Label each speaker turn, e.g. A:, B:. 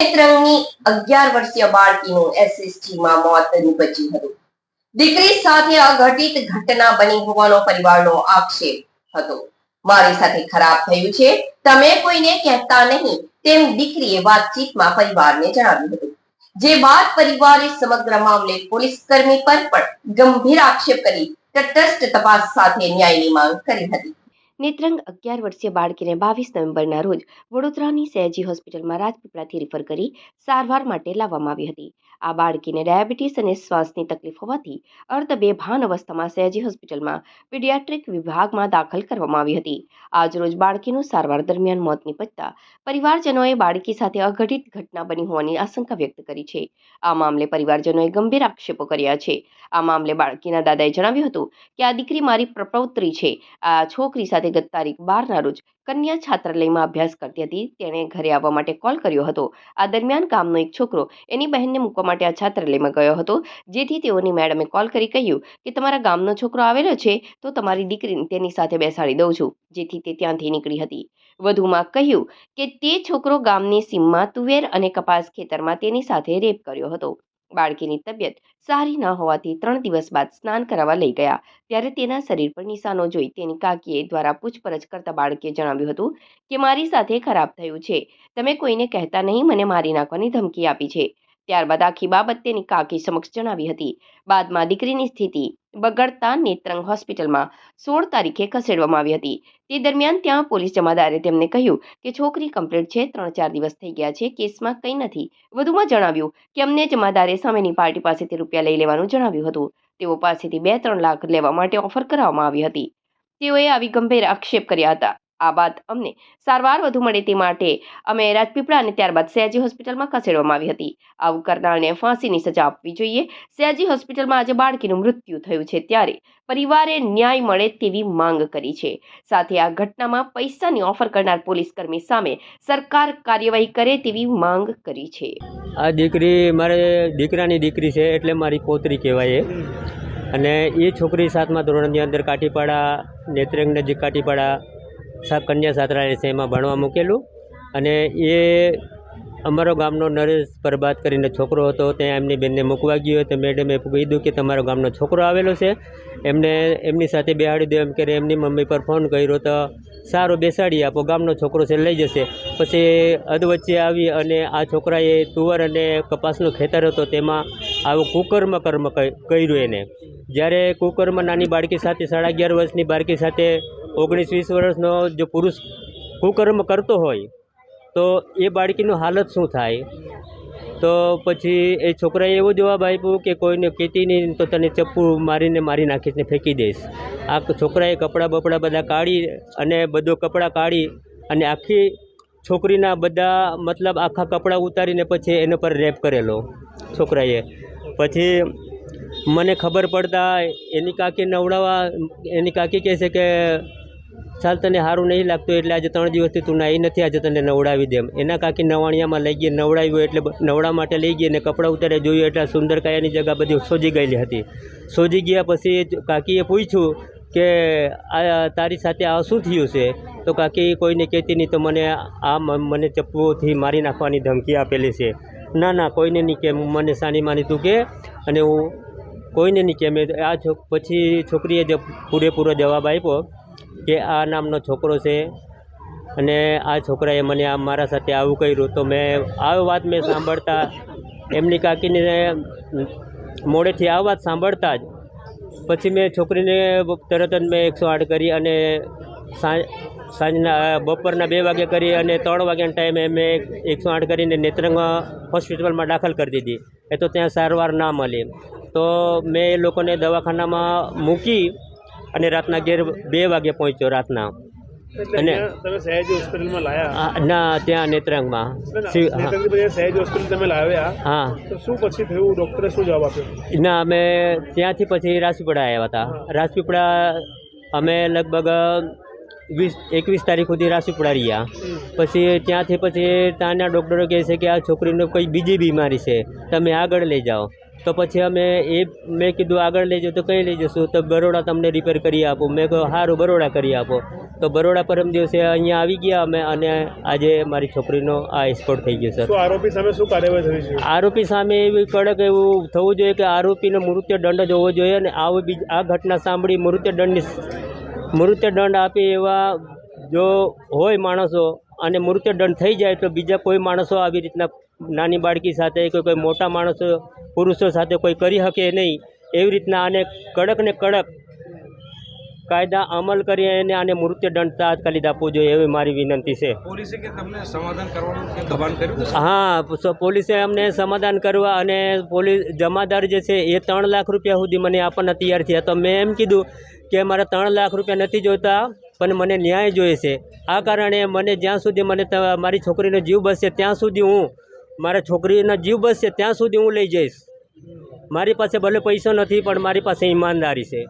A: નેત્રંગની અગિયાર વર્ષીય બાળકીનું એસએસટીમાં મોત નીપજ્યું હતું. દીકરી સાથે અઘટિત ઘટના બની હોવાનો પરિવારનો આક્ષેપ હતો. મારી સાથે ખરાબ થયું છે. તમે કોઈને કહેતા નહીં. તેમ દીકરીએ વાતચીતમાં પરિવારને જણાવ્યું હતું. જે બાદ પરિવારે સમગ્ર મામલે પોલીસ કર્મી પર પણ ગંભીર આક્ષેપ કરી તટસ્થ તપાસ સાથે ન્યાયની માંગ કરી હતી.
B: નેત્રંગ અગિયાર વર્ષીય બાળકીને બાવીસ નવેમ્બરના રોજ વડોદરાની સયાજી હોસ્પિટલમાં રાજપીપળાથી રિફર કરી સારવાર માટે લાવવામાં આવી હતી. આ બાળકીને ડાયાબિટીસ અને શ્વાસની તકલીફ હોવાથી અર્ધ બેભાન અવસ્થામાં સયાજી હોસ્પિટલમાં પીડિયાટ્રિક વિભાગમાં દાખલ કરવામાં આવી હતી. આજરોજ બાળકીનું સારવાર દરમિયાન મોત નીપજતા પરિવારજનોએ બાળકી સાથે અઘટિત ઘટના બની હોવાની આશંકા વ્યક્ત કરી છે. આ મામલે પરિવારજનોએ ગંભીર આક્ષેપો કર્યા છે. આ મામલે બાળકીના દાદાએ જણાવ્યું હતું કે આ દીકરી મારી પ્રપૌત્રી છે. આ છોકરી સાથે ગત તારીખ બારના રોજ કન્યા છાત્રાલયમાં અભ્યાસ કરતી હતી. તેણે ઘરે આવવા માટે કોલ કર્યો હતો. આ દરમિયાન ગામનો એક છોકરો એની બહેનને મૂકવા માટે આ છાત્રાલયમાં ગયો હતો. જેથી તેઓની મેડમે કોલ કરી કહ્યું કે, તમારા ગામનો છોકરો આવેલો છે, તો તમારી દીકરીને તેની સાથે બેસાડી દઉં છું. જેથી તે ત્યાંથી નીકળી હતી. વધુમાં કહ્યું કે, તે છોકરો ગામની સીમમાં તુવેર અને કપાસ ખેતરમાં તેની સાથે રેપ કર્યો હતો. બાળકીની તબિયત સારી ન હોવાથી ત્રણ દિવસ બાદ સ્નાન કરાવવા લઈ ગયા. ત્યારે તેના શરીર પર નિશાનો જોઈ તેની કાકીએ દ્વારા પૂછપરછ કરતા બાળકીએ જણાવ્યું હતું કે, મારી સાથે ખરાબ થયું છે. તમે કોઈને કહેતા નહીં, મને મારી નાખવાની ધમકી આપી છે. ત્યારબાદ આખી બાબત તેની કાકી સમક્ષ જણાવી હતી. બાદમાં દીકરીની સ્થિતિ બગડતા નેત્રંગ હોસ્પિટલમાં સોળ તારીખે ખસેડવામાં આવી હતી. તે દરમિયાન ત્યાં પોલીસ જમાદારે તેમને કહ્યું કે છોકરી કમ્પ્લીટ છે, ત્રણ ચાર દિવસ થઈ ગયા છે, કેસમાં કંઈ નથી. વધુમાં જણાવ્યું કે અમને જમાદારે સામેની પાર્ટી પાસેથી રૂપિયા લઈ લેવાનું જણાવ્યું હતું. તેઓ પાસેથી બે ત્રણ લાખ લેવા માટે ઓફર કરવામાં આવી હતી. તેઓએ આવી ગંભીર આક્ષેપ કર્યા હતા. આ બાદ અમને સારવાર વધુ મળે તે માટે અમે રાજપીપળા અને ત્યારબાદ સયાજી હોસ્પિટલમાં ખસેડવામાં આવી હતી. આવું કરનારને ફાંસીની સજા આપવી જોઈએ. સયાજી હોસ્પિટલમાં આજે બાળકીનું મૃત્યુ થયું છે ત્યારે પરિવારે ન્યાય મળે તેવી માંગ કરી છે. સાથે આ ઘટનામાં પૈસાની ઓફર કરનાર પોલીસ કર્મી સામે સરકાર કાર્યવાહી કરે તેવી માંગ કરી છે.
C: આ દીકરી મારે દીકરાની દીકરી છે એટલે મારી પોતરી કહેવાય અને એ છોકરી સાતમા ધોરણની અંદર કાટીપાડા નેત્રંગ નજીક કાટીપાડા કન્યા છાત્રાલય છે એમાં ભણવા મૂકેલું. અને એ અમારો ગામનો નરેશ પરબાદ કરીને છોકરો હતો ત્યાં એમની બેનને મૂકવા ગયો. તો મેડમે કીધું કે તમારો ગામનો છોકરો આવેલો છે. એમને એમની સાથે બેહાડી દો એમ કરે એમની મમ્મી પર ફોન કર્યો તો સારો બેસાડી આપો, ગામનો છોકરો છે, લઈ જશે. પછી અધવચ્ચે આવી અને આ છોકરાએ તુવર અને કપાસનું ખેતર હતો, તેમાં આવું કુકર્મ કર્મ કર્યું એને. જ્યારે કુકર્મ નાની બાળકી સાથે સાડા અગિયાર વર્ષની બાળકી સાથે ઓગણીસ વીસ વર્ષનો જો પુરુષ કુકર્મ કરતો હોય, તો એ બાળકીનું હાલત શું થાય? તો પછી એ છોકરાએ એવો જવાબ આપ્યો કે કોઈને કહેતી નહીં, તો તને ચપ્પુ મારીને મારી નાખીશ ને ફેંકી દઈશ. આ છોકરાએ કપડાં બપડા બધા કાઢી અને બધો કપડાં કાઢી અને આખી છોકરીના બધા, મતલબ આખા કપડાં ઉતારીને પછી એના પર રેપ કરેલો છોકરાએ. પછી મને ખબર પડતા એની કાકી નવડાવવા, એની કાકી કહે છે કે ચાલ તને સારું નહીં લાગતું એટલે આજે ત્રણ દિવસથી તું નાહી નથી, આજે તને નવડાવી દેમ. એના કાકી નવાણિયામાં લઈ ગઈ, નવડાવ્યું એટલે નવડા માટે લઈ ગઈ અને કપડાં ઉતારે જોયું એટલે સુંદર કાયાની જગ્યા બધી સોજી ગયેલી હતી. સોજી ગયા પછી કાકીએ પૂછ્યું કે, આ, તારી સાથે આ શું થયું છે? તો કાકી કોઈને કહેતી નહીં, તો મને આ મને ચપ્પુઓથી મારી નાખવાની ધમકી આપેલી છે. ના ના, કોઈને નહીં કે, મને સાની માની તું કે. અને હું કોઈને નહીં કે, મેં આ પછી છોકરીએ જ પૂરેપૂરો જવાબ આપ્યો કે આ નામનો છોકરો છે અને આ છોકરાએ મને આ મારા સાથે આવું કર્યું તો મેં આ વાત મેં સાંભળતા એમની કાકીને મોડેથી આ વાત સાંભળતા જ પછી મેં છોકરીને તરત જ મેં એકસો આઠ કરી અને સાંજ સાંજના બપોરના બે વાગે કરી અને ત્રણ વાગ્યાના ટાઈમે મેં એકસો આઠ કરીને નેત્રંગ હોસ્પિટલમાં દાખલ કરી દીધી. એ તો ત્યાં સારવાર ના મળી. તો મેં એ લોકોને દવાખાનામાં મૂકી અને રાતના ઘેર બે વાગે પહોંચ્યો રાતના. અને-
D: તમે સહેજ હોસ્પિટલમાં લાયા?
C: ના ત્યાં નેત્રંગમાં.
D: સહેજ હોસ્પિટલ તમે લાવ્યા?
C: હા.
D: તો શું પછી થયું? ડૉક્ટરે શું જવાબ આપ્યો?
C: ના અમે ત્યાંથી પછી રાજપીપળા આવ્યા હતા. રાજપીપળા અમે લગભગ વીસ એકવીસ તારીખ સુધી રાજપીપળા રહ્યા. પછી ત્યાંથી પછી ત્યાંના ડૉક્ટરો કહે છે કે આ છોકરીને કોઈ બીજી બીમારી છે. તમે આગળ લઈ જાઓ. તો પછી અમે એ મેં કીધું આગળ લઈ તો કંઈ લઈ જશું તો બરોડા તમને રિપેર કરી આપું. મેં કહ્યું સારું બરોડા કરી આપો. તો બરોડા પરમ દિવસે અહીંયા આવી ગયા અમે અને આજે મારી છોકરીનો આ એક્સપોર્ટ થઈ ગયો સર
D: આરોપી સામે શું કાર્યવાહી થઈ છે
C: આરોપી સામે એવી કડક એવું થવું જોઈએ કે આરોપીને મૃત્યુ દંડ જ હોવો જોઈએ અને આવું બીજ આ ઘટના સાંભળી મૃત્યુ દંડની મૃત્યુ દંડ આપે એવા જો હોય માણસો અને મૃત્યુ દંડ થઈ જાય તો બીજા કોઈ માણસો આવી રીતના નાની બાળકી સાથે કે કોઈ મોટા માણસો પુરુષો સાથે કોઈ કરી શકે નહીં એવી રીતના આને કડક ને કડક કાયદા અમલ કરી અને આને મૃત્યુ દંડ તાત્કાલિક આપવો જોઈએ એવી મારી વિનંતી છે.
E: પોલીસે કે તમને સમાધાન કરવાનું દબાણ કર્યું
C: હા સો પોલીસે અમને સમાધાન કરવા અને પોલીસ જમાદાર જે છે એ ત્રણ લાખ રૂપિયા સુધી મને આપવાના તૈયાર થયા તો મેં એમ કીધું કે મારે ત્રણ લાખ રૂપિયા નથી જોઈતા પણ મને ન્યાય જોઈએ છે. આ કારણે મને જ્યાં સુધી મને મારી છોકરીનો જીવ બચશે ત્યાં સુધી હું મારા છોકરીનો જીવ બચશે ત્યાં સુધી હું લઈ જઈશ. મારી પાસે ભલે પૈસો નથી, પણ મારી પાસે ઈમાનદારી છે.